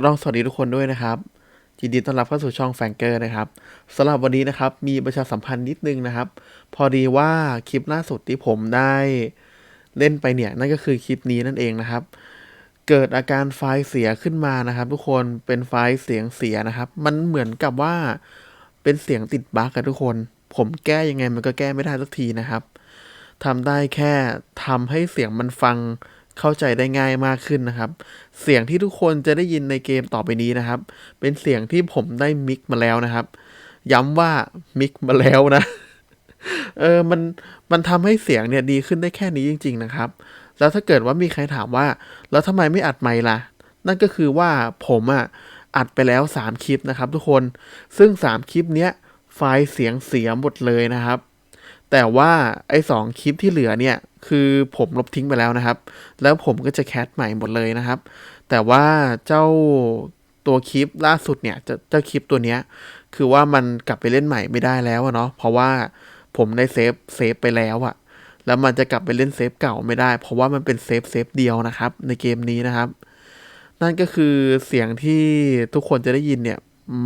ก็ต้องสวัสดีทุกคนด้วยนะครับยินดีต้อนรับเข้าสู่ช่องแฟงเกอร์นะครับสำหรับวันนี้นะครับ มีประชาสัมพันธ์นิดนึงนะครับ พอดีว่าคลิปล่าสุดที่ผมได้เล่นไปเนี่ยนั่นก็คือคลิปนี้นั่นเองนะครับ เกิดอาการไฟล์เสียขึ้นมานะครับ ทุกคนเป็นไฟล์เสียงเสียนะครับ มันเหมือนกับว่าเป็นเสียงติดบั๊กกันทุกคน ผมแก้ยังไงมันก็แก้ไม่ได้สักทีนะครับทำได้แค่ทำให้เสียงมันฟัง เข้าใจได้ง่ายมากขึ้นนะครับ เสียงที่ทุกคนจะได้ยินในเกมต่อไปนี้นะครับ เป็นเสียงที่ผมได้มิกมาแล้วนะครับ ย้ำว่ามิกมาแล้วนะเออมันมันทำให้เสียงเนี่ยดีขึ้นได้แค่นี้จริง ๆ นะครับ แล้วถ้าเกิดว่ามีใครถามว่า แล้วทำไมไม่อัดไมค์ล่ะ นั่นก็คือว่าผมอะอัดไปแล้ว 3 คลิปนะครับทุกคน ซึ่ง 3 คลิปเนี้ยไฟล์เสียงเสียหมดเลยนะครับ แต่ว่าไอ้สองคลิปที่เหลือเนี่ย คือผมลบทิ้งไปแล้วนะครับ แล้วผมก็จะแคสใหม่หมดเลยนะครับ แต่ว่าเจ้าตัวคลิปล่าสุดเนี่ยเจ้าเจ้าคลิปตัวเนี้ยคือว่ามันกลับไปเล่นใหม่ไม่ได้แล้วอะเนาะเพราะว่าผมได้เซฟเซฟไปแล้วอะแล้วมันจะกลับไปเล่นเซฟเก่าไม่ได้ เพราะว่ามันเป็นเซฟเซฟเดียวนะครับ ในเกมนี้นะครับ นั่นก็คือเสียงที่ทุกคนจะได้ยินเนี่ย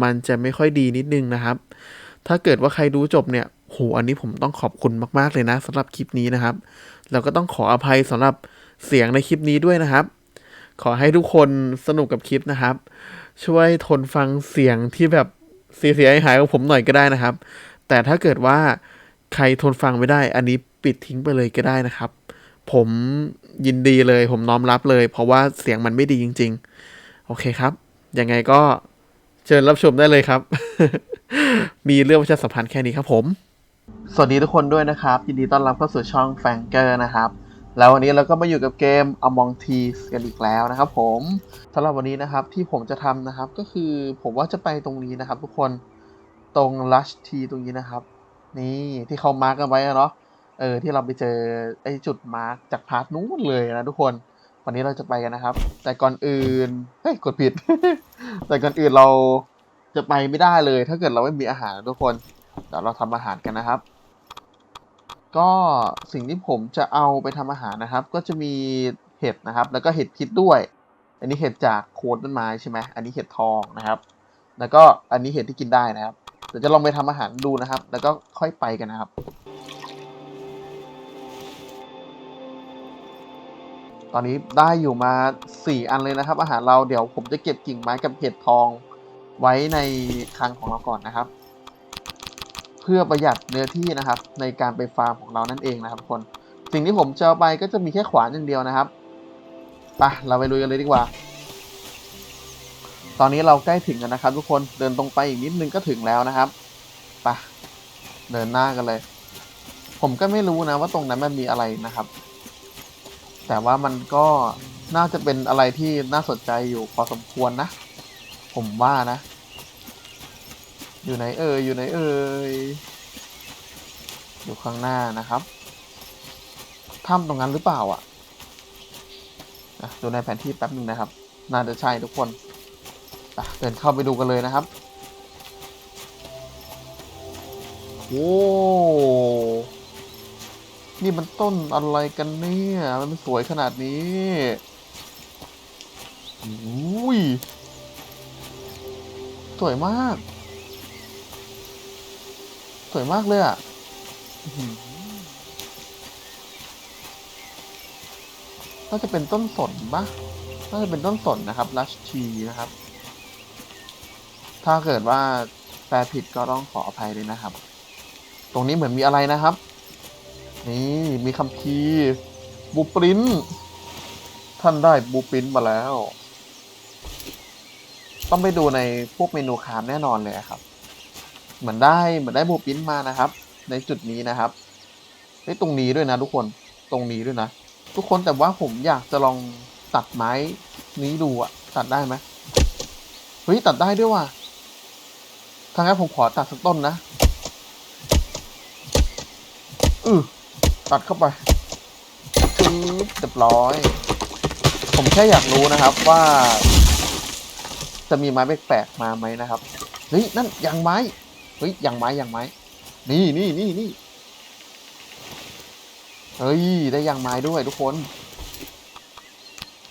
มันจะไม่ค่อยดีนิดนึงนะครับ ถ้าเกิดว่าใครดูจบเนี่ย โหอันนี้ผมต้องขอบคุณมาก ๆ เลยนะสำหรับคลิปนี้นะครับ แล้วก็ต้องขออภัยสำหรับเสียงในคลิปนี้ด้วยนะครับ ขอให้ทุกคนสนุกกับคลิปนะครับ ช่วยทนฟังเสียงที่แบบเสียหายของผมหน่อยก็ได้นะครับ แต่ถ้าเกิดว่าใครทนฟังไม่ได้ อันนี้ปิดทิ้งไปเลยก็ได้นะครับ ผมยินดีเลย ผมน้อมรับเลย เพราะว่าเสียงมันไม่ดีจริง ๆ โอเคครับ ยังไงก็เชิญรับชมได้เลยครับ มีเรื่องประชาสัมพันธ์แค่นี้ครับผม สวัสดีทุกคนด้วยนะครับ ยินดีต้อนรับเข้าสู่ช่องแฟงเกอร์นะครับ แล้ววันนี้เราก็มาอยู่กับเกม Among Thieves กันอีกแล้วนะครับผมสำหรับวันนี้นะครับที่ผมจะทำนะครับก็คือผมว่าจะไปตรงนี้นะครับ ทุกคนตรง Lush T ตรงนี้นะครับ นี่ที่เขามาร์กกันไว้เนาะเออที่เราไปเจอไอ้จุดมาร์กจากพาร์ทนู้นเลยนะทุกคนวันนี้เราจะไปกันนะครับ แต่ก่อนอื่นเฮ้ยกดผิด แต่ก่อนอื่นเราจะไปไม่ได้เลย ถ้าเกิดเราไม่มีอาหารทุกคน เดี๋ยวเราทำอาหารกันนะครับ ก็สิ่งที่ผมจะเอาไปทำอาหารนะครับ ก็จะมีเห็ดนะครับ แล้วก็เห็ดพิษด้วย อันนี้เห็ดจากโคนต้นไม้ใช่ไหมอันนี้เห็ดทองนะครับ แล้วก็อันนี้เห็ดที่กินได้นะครับเดี๋ยวจะลองไปทำอาหารดูนะครับ แล้วก็ค่อยไปกันนะครับตอนนี้ได้อยู่มาสี่อันเลยนะครับ อาหารเราเดี๋ยวผมจะเก็บกิ่งไม้กับเห็ดทองไว้ในคลังของเราก่อนนะครับ เพื่อประหยัดเนื้อที่นะครับ ในการไปฟาร์มของเรานั่นเองนะครับทุกคน สิ่งที่ผมจะเอาไปก็จะมีแค่ขวานอย่างเดียวนะครับไปเราไปลุยกันเลยดีกว่า ตอนนี้เราใกล้ถึงกันนะครับ ทุกคนเดินตรงไปอีกนิดนึงก็ถึงแล้วนะครับไปเดินหน้ากันเลย ผมก็ไม่รู้นะว่าตรงนั้นมันมีอะไรนะครับ แต่ว่ามันก็น่าจะเป็นอะไรที่น่าสนใจอยู่พอสมควรนะ ผมว่านะ อยู่ไหนเอ่ยอยู่ไหนเอ่ยอยู่ข้างหน้านะครับถ้ำตรงนั้นหรือเปล่าอะดูในแผนที่แป๊บหนึ่งนะครับ น่าจะใช่ทุกคนเดินเข้าไปดูกันเลยนะครับโอ้นี่มันต้นอะไรกันเนี่ยมันสวยขนาดนี้อุ้ยสวยมาก สวยมากเลยอะอื้อหือน่าจะเป็นต้นสนปะน่าจะเป็นต้นสนนะครับลัชชีนะครับ ถ้าเกิดว่าแปลผิดก็ต้องขออภัยด้วยนะครับ ตรงนี้เหมือนมีอะไรนะครับ นี่มีคำพีร์บูปรินท์ท่านได้บูปรินท์มาแล้ว ต้องไปดูในพวกเมนูคามแน่นอนเลยครับ เหมือนได้เหมือนได้โบปรินมานะครับ ในจุดนี้นะครับไอ้ตรงนี้ด้วยนะทุกคนตรงนี้ด้วยนะ ทุกคนแต่ว่าผมอยากจะลองตัดไม้นี้ดูอะตัดได้ไหมเฮ้ยตัดได้ด้วยว่ะทางนั้นผมขอตัดสักต้นนะอือตัดเข้าไปจึ๊บเรียบร้อย ผมแค่อยากรู้นะครับว่า จะมีไม้แปลกๆมาไหมนะครับ เฮ้ย นั่นยางไม้ เฮ้ยยางไม้ยางไม้ นี่นี่นี่นี่เฮ้ยได้ยางไม้ด้วยทุกคน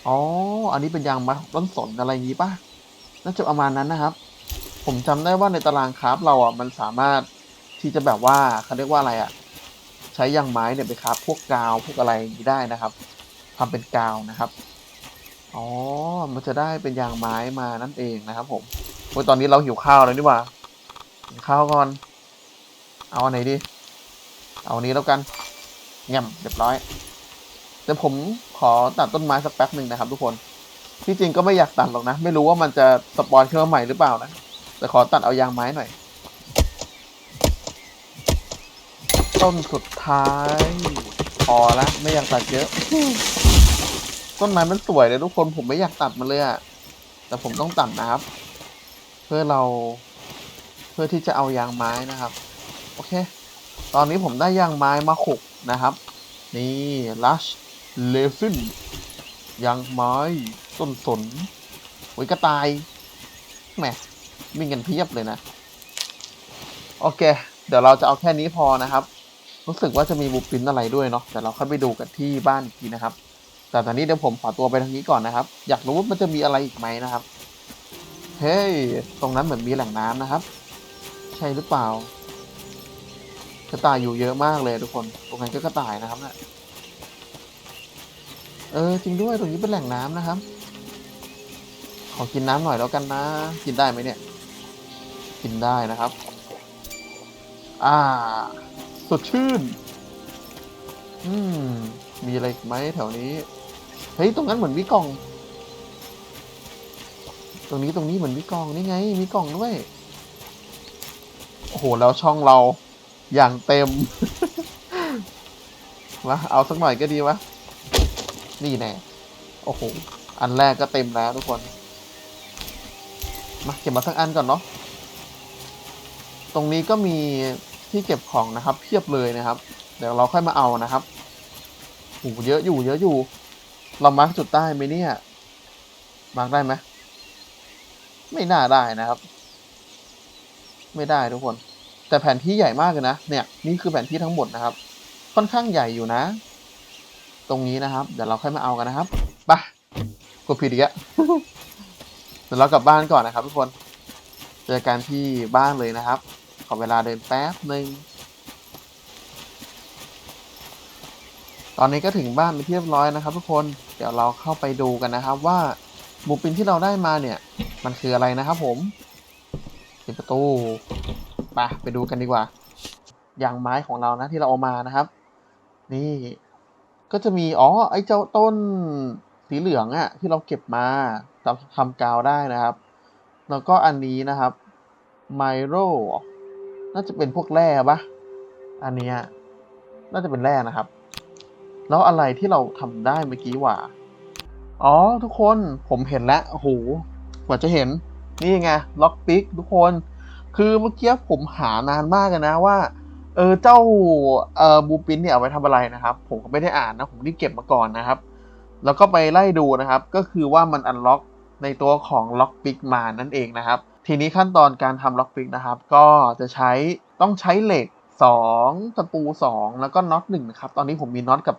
อ๋อ อันนี้เป็นยางไม้ต้นสนอะไรอย่างงี้ป่ะน่าจะประมาณนั้นนะครับ ผมจำได้ว่าในตารางคราฟเราอะมันสามารถที่จะแบบว่าเขาเรียกว่าอะไรอะ ใช้ยางไม้เนี่ยไปคราฟพวกกาวพวกอะไรอย่างนี้ได้นะครับทำเป็นกาวนะครับ อ๋อ มันจะได้เป็นยางไม้มานั่นเองนะครับ ผมโอ้ยตอนนี้เราหิวข้าวแล้วนี่ว่า ข้าวก่อน เอาอันไหนดี เอาอันนี้แล้วกันเงี่ยมเรียบร้อยเดี๋ยวผมขอตัดต้นไม้สักแป๊บหนึ่งนะครับ ทุกคน ที่จริงก็ไม่อยากตัดหรอกนะ ไม่รู้ว่ามันจะสปอนขึ้นมาใหม่หรือเปล่านะ แต่ขอตัดเอายางไม้หน่อย ต้นสุดท้ายพอละไม่อยากตัดเยอะ ต้นไม้มันสวยเลยทุกคนผมไม่อยากตัดมันเลยอะแต่ผมต้องตัดนะครับ เพื่อเรา เพื่อที่จะเอายางไม้นะครับ โอเค ตอนนี้ผมได้ยางไม้มาหกนะครับ นี่ลัชเลฟินยางไม้ต้นสนโอ้ยกระต่ายแหมมีเงินเพียบเลยนะ โอเค เดี๋ยวเราจะเอาแค่นี้พอนะครับรู้สึกว่าจะมีบูปินอะไรด้วยเนาะแต่เราค่อยไปดูกันที่บ้านอีกทีนะครับ แต่ตอนนี้เดี๋ยวผมขอตัวไปทางนี้ก่อนนะครับ อยากรู้ว่ามันจะมีอะไรอีกไหมนะครับ เฮ้ย ตรงนั้นเหมือนมีแหล่งน้ำนะครับ ช่หรือเปล่า กระต่ายอยู่เยอะมากเลยทุกคน ตรงนั้นก็กระต่ายนะครับเนะี่ยเออจริงด้วยตรงนี้เป็นแหล่งน้ำนะครับ ขอกินน้ำหน่อยแล้วกันนะ กินได้ไหมเนี่ย กินได้นะครับ อ่า สดชื่น อืม มีอะไรอีกไหมแถวนี้ เฮ้ยตรงนั้นเหมือนมีกล่อง ตรงนี้ตรงนี้เหมือนมีกล่องนี่ไง มีกล่องด้วย โอ้โห แล้วช่องเราอย่างเต็มมาเอาสักหน่อยก็ดีวะ นี่แน่ โอ้โห อันแรกก็เต็มแล้วทุกคน มาเก็บมาสักอันก่อนเนาะ ตรงนี้ก็มีที่เก็บของนะครับ เพียบเลยนะครับ เดี๋ยวเราค่อยมาเอานะครับโอ้เยอะอยู่ เยอะอยู่ เรามาร์กจุดได้ไหมเนี่ย มาร์กได้ไหม ไม่น่าได้นะครับ ไม่ได้ทุกคน แต่แผนที่ใหญ่มากเลยนะ เนี่ยนี่คือแผนที่ทั้งหมดนะครับ ค่อนข้างใหญ่อยู่นะ ตรงนี้นะครับ เดี๋ยวเราค่อยมาเอากันนะครับไปกดผิดอีกแล้วเดี๋ยวเรากลับบ้านก่อนนะครับทุกคนเจอกันที่บ้านเลยนะครับ ขอเวลาเดินแป๊บหนึ่งตอนนี้ก็ถึงบ้านเป็นเรียบร้อยนะครับ ทุกคนเดี๋ยวเราเข้าไปดูกันนะครับว่าหมูปินที่เราได้มาเนี่ย มันคืออะไรนะครับผม ปิดประตูไปไปดูกันดีกว่ายางไม้ของเรานะที่เราเอามานะครับ นี่ ก็จะมีอ๋อไอ้เจ้าต้นสีเหลืองอะที่เราเก็บมาทำทำกาวได้นะครับ แล้วก็อันนี้นะครับไมโรน่าจะเป็นพวกแร่ปะอันเนี้ยน่าจะเป็นแร่นะครับ แล้วอะไรที่เราทำได้เมื่อกี้ว่าอ๋อทุกคนผมเห็นแล้วโอ้โหกว่าจะเห็น นี่ไงล็อกปิกทุกคน คือเมื่อกี้ผมหานานมากเลยนะว่า เออเจ้าเอ่อบูปินเนี่ยเอาไว้ทำอะไรนะครับ ผมก็ไม่ได้อ่านนะผมรีบเก็บมาก่อนนะครับ แล้วก็ไปไล่ดูนะครับ ก็คือว่ามันอันล็อกในตัวของล็อกปิกมานั่นเองนะครับ ทีนี้ขั้นตอนการทำล็อกปิกนะครับ ก็จะใช้ต้องใช้เหล็กสองตะปูสองแล้วก็น็อตหนึ่งนะครับ ตอนนี้ผมมีน็อตกับ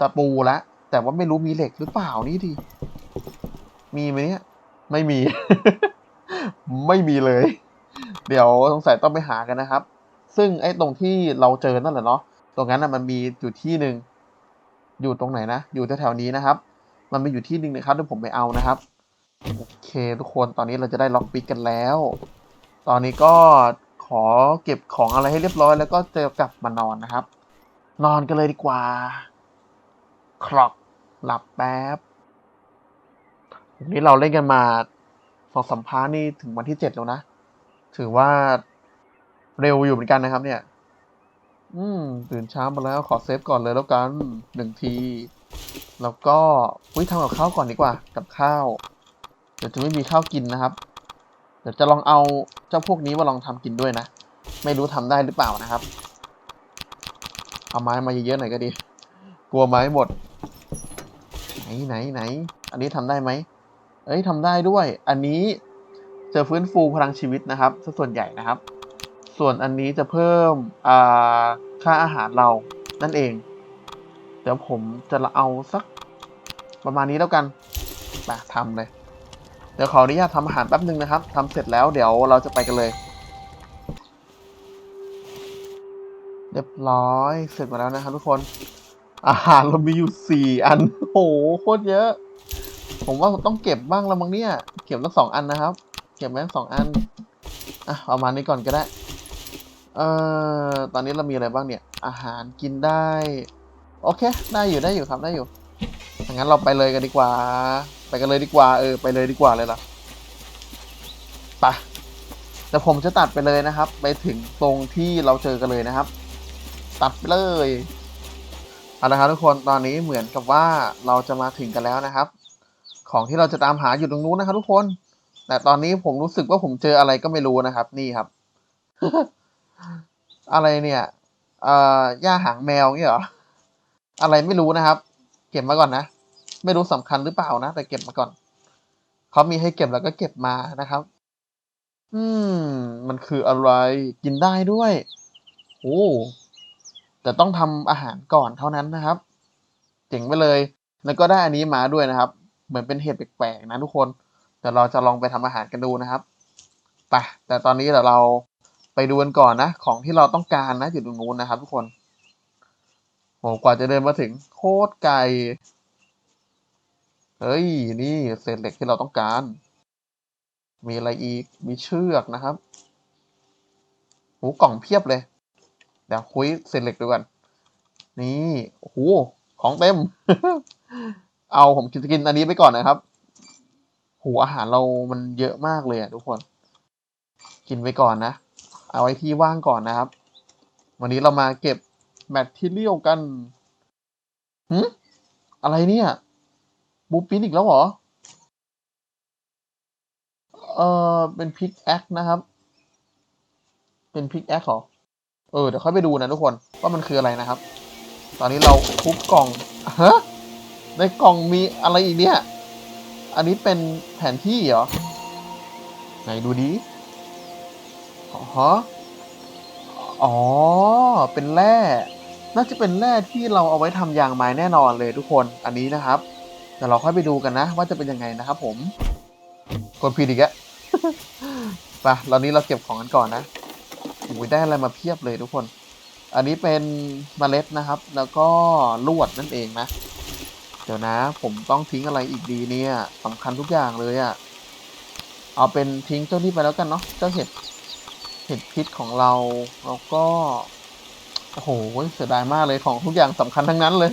ตะปูแล้วแต่ว่าไม่รู้มีเหล็กหรือเปล่านี่ดิมีไหมเนี่ยไม่มี ไม่มีเลย เดี๋ยวสงสัยต้องไปหากันนะครับ ซึ่งไอ้ตรงที่เราเจอนั่นแหละเนาะตรงนั้นนะมันมีอยู่ที่หนึ่งอยู่ตรงไหนนะ อยู่แถวๆนี้นะครับ มันมีอยู่ที่หนึ่งนะครับเดี๋ยวผมไปเอานะครับโอเคทุกคนตอนนี้เราจะได้ล็อกปิกกันแล้ว ตอนนี้ก็ขอเก็บของอะไรให้เรียบร้อย แล้วก็จะกลับมานอนนะครับ นอนกันเลยดีกว่าครอกหลับแป๊บวันนี้เราเล่นกันมา สองสัมภาษณ์นี่ถึงวันที่เจ็ดแล้วนะ ถือว่าเร็วอยู่เหมือนกันนะครับ เนี่ย อืม ตื่นเช้ามาแล้วขอเซฟก่อนเลยแล้วกันหนึ่งที แล้วก็อุ้ยทำกับข้าวก่อนดีกว่า กับข้าว เดี๋ยวจะไม่มีข้าวกินนะครับ เดี๋ยวจะลองเอาเจ้าพวกนี้มาลองทำกินด้วยนะ ไม่รู้ทำได้หรือเปล่านะครับ เอาไม้มาเยอะๆหน่อยก็ดี กลัวไม้หมด ไหนไหนไหน อันนี้ทำได้ไหม เอ้ยทำได้ด้วย อันนี้จะฟื้นฟูพลังชีวิตนะครับส่วนใหญ่นะครับ ส่วนอันนี้จะเพิ่มค่าอาหารเรานั่นเอง เดี๋ยวผมจะเอาสักประมาณนี้แล้วกันมาทำเลย เดี๋ยวขออนุญาตทำอาหารแป๊บหนึ่งนะครับทำเสร็จแล้วเดี๋ยวเราจะไปกันเลย เรียบร้อยเสร็จหมาแล้วนะครับทุกคน อาหารเรามีอยู่สี่อันโอ้โหโคตรเยอะ ผมว่าต้องเก็บบ้างละมั้งเนี่ย เก็บตั้งสองอันนะครับ เก็บไว้ทั้งสองอัน อะเอามานี้ก่อนก็ได้ เอ่อ ตอนนี้เรามีอะไรบ้างเนี่ย อาหารกินได้ โอเค ได้อยู่ได้อยู่ครับได้อยู่งั้นเราไปเลยกันดีกว่า ไปกันเลยดีกว่า เออ ไปเลยดีกว่าเลยล่ะไปแต่ผมจะตัดไปเลยนะครับ ไปถึงตรงที่เราเจอกันเลยนะครับ ตัดไปเลยเอาละครับทุกคน ตอนนี้เหมือนกับว่าเราจะมาถึงกันแล้วนะครับ ของที่เราจะตามหาอยู่ตรงนู้นนะครับทุกคน แต่ตอนนี้ผมรู้สึกว่าผมเจออะไรก็ไม่รู้นะครับ นี่ครับ อะไรเนี่ยเอ่อย่าหางแมวงี้เหรอ อะไรไม่รู้นะครับ เก็บมาก่อนนะ ไม่รู้สำคัญหรือเปล่านะ แต่เก็บมาก่อน เขามีให้เก็บแล้วก็เก็บมานะครับ อืม มันคืออะไร กินได้ด้วย โอ้แต่ต้องทำอาหารก่อนเท่านั้นนะครับ เจ๋งไปเลย แล้วก็ได้อันนี้มาด้วยนะครับ เหมือนเป็นเห็ดแปลกๆนะทุกคนแต่เราจะลองไปทำอาหารกันดูนะครับไปแต่ตอนนี้เดี๋ยวเราไปดูกันก่อนนะ ของที่เราต้องการนะอยู่ตรงนู้นนะครับ ทุกคนโหกว่าจะเดินมาถึงโคตรไกลเฮ้ยนี่เศษเหล็กที่เราต้องการ มีอะไรอีกมีเชือกนะครับโหกล่องเพียบเลย เดี๋ยวคุยเศษเหล็กดูกันนี่โอ้โหของเต็ม เอาผมจะกินอันนี้ไปก่อนนะครับโหอาหารเรามันเยอะมากเลยอะทุกคน กินไปก่อนนะ เอาไว้ที่ว่างก่อนนะครับ วันนี้เรามาเก็บแมททีเรียลกันหืมอะไรเนี่ยบูปินอีกแล้วเหรอ เออเป็นพิกแอคนะครับ เป็นพิกแอคเหรอ เออ เดี๋ยวค่อยไปดูนะทุกคน ว่ามันคืออะไรนะครับ ตอนนี้เราทุบกล่องฮะ ในกล่องมีอะไรอีกเนี่ย อันนี้เป็นแผนที่เหรอ ไหนดูดิอ๋อฮะอ๋อ เป็นแร่ น่าจะเป็นแร่ที่เราเอาไว้ทำยางไม้แน่นอนเลยทุกคน อันนี้นะครับเดี๋ยวเราค่อยไปดูกันนะ ว่าจะเป็นยังไงนะครับผม กดผิดอีกอะไปตอนนี้เราเก็บของกันก่อนนะโอ้ยได้อะไรมาเพียบเลยทุกคน อันนี้เป็นเมล็ดนะครับ แล้วก็ลวดนั่นเองนะ เดี๋ยวนะ ผมต้องทิ้งอะไรอีกดีเนี่ยสำคัญทุกอย่างเลยอะ่ะ เอาเป็นทิ้งเจ้านี่ไปแล้วกันเนาะ เจ้าเห็ด เห็ดพิษของเรา แล้วก็ โอ้โห เสียดายมากเลยของทุกอย่างสำคัญทั้งนั้นเลย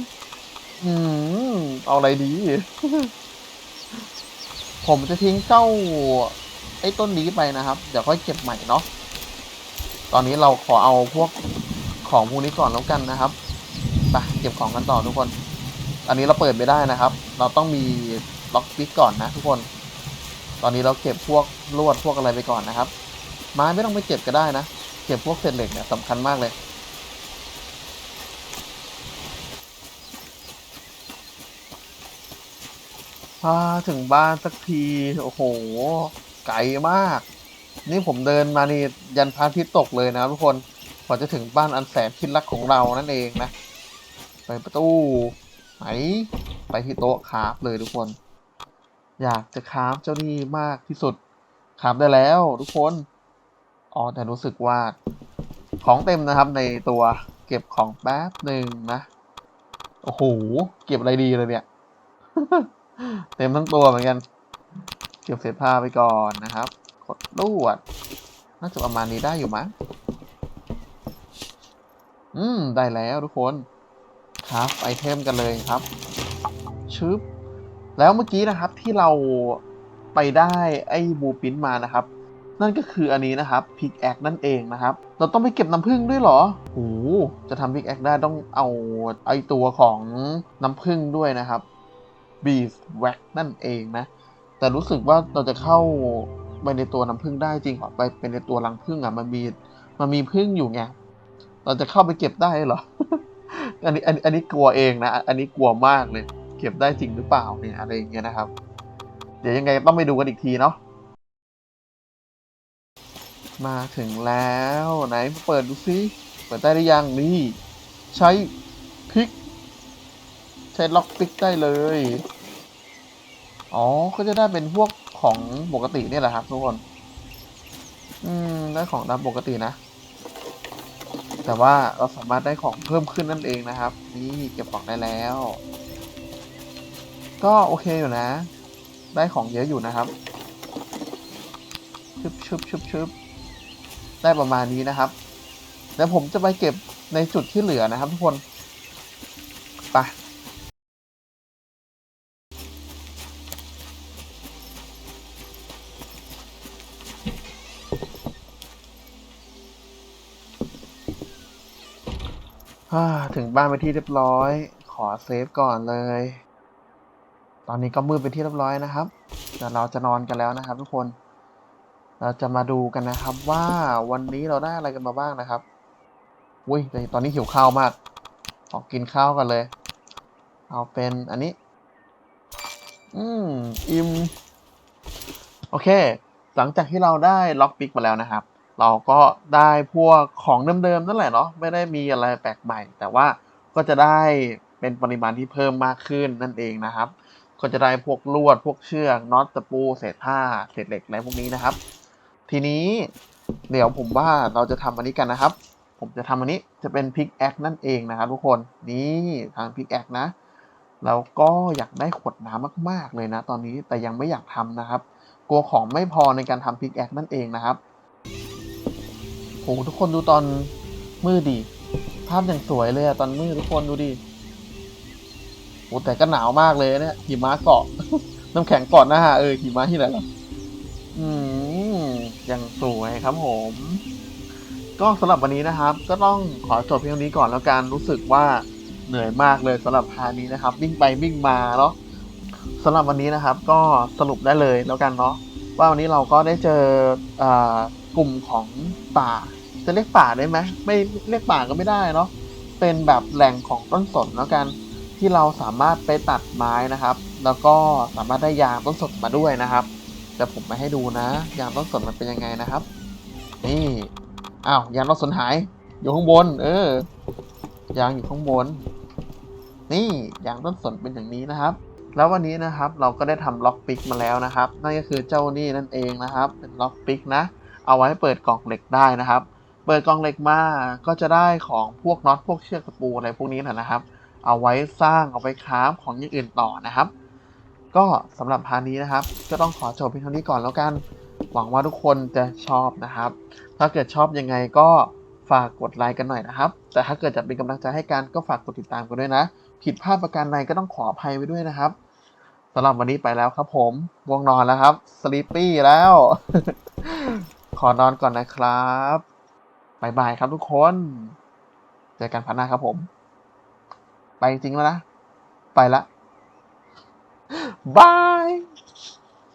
อืม เอาอะไรดี ผมจะทิ้งเจ้า ไอ้ต้นนี้ไปนะครับ เดี๋ยวค่อยเก็บใหม่เนาะ ตอนนี้เราขอเอาพวกของพวกนี้ก่อนแล้วกันนะครับ ไปเก็บของกันต่อทุกคน อันนี้เราเปิดไม่ได้นะครับ เราต้องมีล็อกปิกก่อนนะทุกคน ตอนนี้เราเก็บพวกลวดพวกอะไรไปก่อนนะครับ ไม้ไม่ต้องไปเก็บก็ได้นะ เก็บพวกเศษเหล็กเนี่ยสำคัญมากเลย พาถึงบ้านสักที โอ้โห ไกลมาก นี่ผมเดินมานี่ยันพระอาทิตย์ตกเลยนะทุกคนกว่าจะถึงบ้านอันแสนที่รักของเรานั่นเองนะ ไปประตู ไหนไปที่โต๊ะคราฟเลยทุกคน อยากจะคราฟเจ้านี่มากที่สุดคราฟได้แล้วทุกคนอ๋อแต่รู้สึกว่าของเต็มนะครับในตัวเก็บของแป๊บหนึ่งนะโอ้โหเก็บอะไรดีเลยเนี่ย เต็มทั้งตัวเหมือนกัน เก็บเศษผ้าไปก่อนนะครับ กดลวดน่าจะประมาณนี้ได้อยู่มั้งอืม ได้แล้วทุกคน ครับไอเทมกันเลยครับชึบแล้วเมื่อกี้นะครับที่เราไปได้ไอ้บูปินมานะครับ นั่นก็คืออันนี้นะครับพิกแอคนั่นเองนะครับ เราต้องไปเก็บน้ำผึ้งด้วยเหรอโอ้จะทำพิกแอคได้ต้องเอาไอตัวของน้ำผึ้งด้วยนะครับบีฟแว็กนั่นเองนะ แต่รู้สึกว่าเราจะเข้าไปในตัวน้ำผึ้งได้จริงเหรอไปเป็นในตัวรังผึ้งอะมันมีมันมีผึ้งอยู่ไงเราจะเข้าไปเก็บได้เหรอ อันนี้อันนี้อันนี้กลัวเองนะ อันนี้กลัวมากเลย เก็บได้จริงหรือเปล่าเนี่ยอะไรอย่างเงี้ยนะครับ เดี๋ยวยังไงต้องไปดูกันอีกทีเนาะ มาถึงแล้วไหนเปิดดูซิ เปิดได้หรือยังนี่ ใช้พลิก ใช้ล็อกพลิกได้เลย อ๋อ ก็จะได้เป็นพวกของปกติเนี่ยแหละครับทุกคน อืม ได้ของตามปกตินะ แต่ว่าเราสามารถได้ของเพิ่มขึ้นนั่นเองนะครับ นี่เก็บของได้แล้ว ก็โอเคอยู่นะ ได้ของเยอะอยู่นะครับชึบชึบชึบชึบได้ประมาณนี้นะครับ แล้วผมจะไปเก็บในจุดที่เหลือนะครับทุกคนไป ถึงบ้านไปที่เรียบร้อย ขอเซฟก่อนเลย ตอนนี้ก็มืดไปที่เรียบร้อยนะครับเดี๋ยวเราจะนอนกันแล้วนะครับ ทุกคน เราจะมาดูกันนะครับ ว่าวันนี้เราได้อะไรกันมาบ้างนะครับอุ้ยแต่ตอนนี้หิวข้าวมาก ขอกินข้าวกันเลย เอาเป็นอันนี้ อืมอิ่มโอเค หลังจากที่เราได้ล็อกปิกมาแล้วนะครับ เราก็ได้พวกของเดิมๆนั่นแหละเนาะไม่ได้มีอะไรแปลกใหม่ แต่ว่าก็จะได้เป็นปริมาณที่เพิ่มมากขึ้นนั่นเองนะครับ ก็จะได้พวกลวดพวกเชือกน็อตตะปูเศษผ้าเศษเหล็กอะไรพวกนี้นะครับ ทีนี้เดี๋ยวผมว่าเราจะทำอันนี้กันนะครับ ผมจะทำอันนี้จะเป็นพิกแอคนั่นเองนะครับ ทุกคนนี่ทางพิกแอคนะแล้วก็อยากได้ขวดน้ำมาก ๆ เลยนะ ตอนนี้แต่ยังไม่อยากทำนะครับ กลัวของไม่พอในการทำพิกแอคนั่นเองนะครับ หทุกคนดูตอนมืดดีภาพอย่างสวยเลยอะตอนมืดทุกคนดูดิโหแต่ก็หนาวมากเลยเนี่ยหิมะเกาะ น้ำแข็งกาะหน้าเออหิมะที่ไหนล่ะอืมยังสวยครับผม ก็สำหรับวันนี้นะครับ ก็ต้องขอจบเพียงนี้ก่อนแล้วกันรู้สึกว่าเหนื่อยมากเลยสำหรับพาร์ทนี้นะครับ วิ่งไปวิ่งมาเนาะสำหรับวันนี้นะครับ ก็สรุปได้เลยแล้วกันเนาะว่าวันนี้เราก็ได้เจออกลุ่มของป่า จะเรียกป่าได้ไหมไม่เรียกป่าก็ไม่ได้เนาะเป็นแบบแหล่งของต้นสนแล้วกันที่เราสามารถไปตัดไม้นะครับ แล้วก็สามารถได้ยางต้นสนมาด้วยนะครับแต่ผมม่ให้ดูนะ ยางต้นสนมันเป็นยังไงนะครับ นี่อ้าวยางต้นสนหาย อยู่ข้างบน เออยางอยู่ข้างบน นี่ยางต้นสนเป็นอย่างนี้นะครับ แล้ววันนี้นะครับเราก็ได้ทำล็อกปิกมาแล้วนะครับ นั่นก็คือเจ้านี่นั่นเองนะครับ เป็นล็อกปิกนะ เอาไว้เปิดกล่องเหล็กได้นะครับ เปิดกล่องเหล็กมาก็จะได้ของพวกน็อตพวกเชือกตะปูอะไรพวกนี้แหละนะครับ เอาไว้สร้างเอาไว้คราฟของอย่างอื่นต่อนะครับ ก็สำหรับพานี้นะครับ ก็ต้องขอจบเพียงเท่านี้ก่อนแล้วกัน หวังว่าทุกคนจะชอบนะครับ ถ้าเกิดชอบยังไงก็ฝากกดไลค์กันหน่อยนะครับ แต่ถ้าเกิดจะเป็นกำลังใจให้กันก็ฝากกดติดตามกันด้วยนะ ผิดพลาดประการใดก็ต้องขออภัยไว้ด้วยนะครับสำหรับวันนี้ไปแล้วครับผมง่วงนอนแล้วครับสลีปปี้แล้ว ขอนอนก่อนนะครับ บายบายครับทุกคน เจอกันพันหน้าครับผม ไปจริงแล้วนะ ไปละบาย